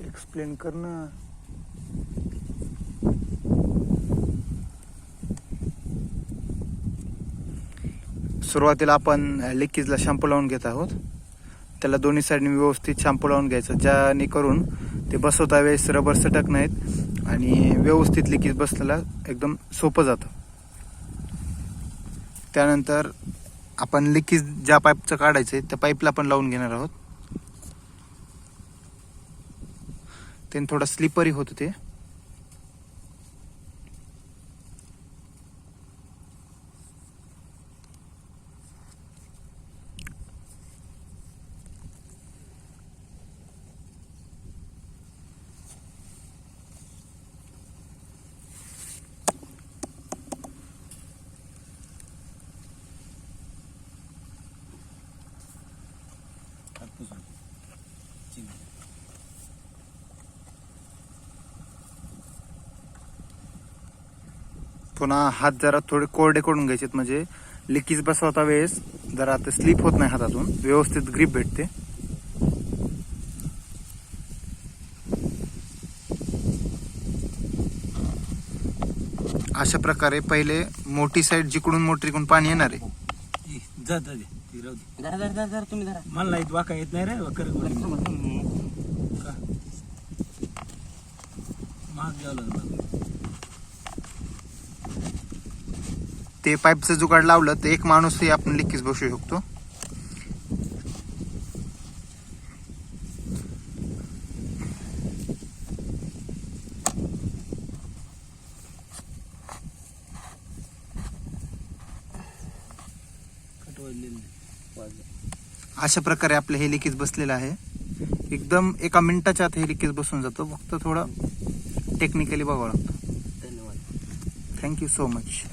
Explain करणं. सुरुवातीला आपण लिकेजला शॅम्पू लावून घेत आहोत. त्याला दोन्ही साईडने व्यवस्थित शॅम्पू लावून घ्यायचं. ज्याने करून ते बसवता वेळेस रबर सटक नाहीत आणि व्यवस्थित लिकेज बसलेला एकदम सोपं जातं. त्यानंतर आपण लिकेज ज्या पाईपचं काढायचं आहे त्या पाईपला पण लावून घेणार आहोत. त्याने थोडं स्लिपरी होतं ते. पुन्हा हात जरा थोडे कोरडे करून घ्यायचे म्हणजे लिकीज बसवता वेळेस जरा ते स्लिप होत नाही हातातून. व्यवस्थित ग्रीप भेटते. अशा प्रकारे पहिले मोठी साईड जिकडून मोटरीकडून पाणी येणार आहे. ई, जा जा दे ती राहू दे. धरा धरा धरा धरा तुम्ही धरा मला वाका येत नाही रे वाकर लागलं. ते पाईपचं जुगाड लावलं तर एक माणूसही आपण लिकीज बसू शकतो. अशा प्रकारे आपलं हे लिकेज बसलेलं आहे. एकदम एका मिनिटाच्या आत हे लिकेज बसून जातो. फक्त थोडं टेक्निकली बघावं लागतं. धन्यवाद. Thank you so much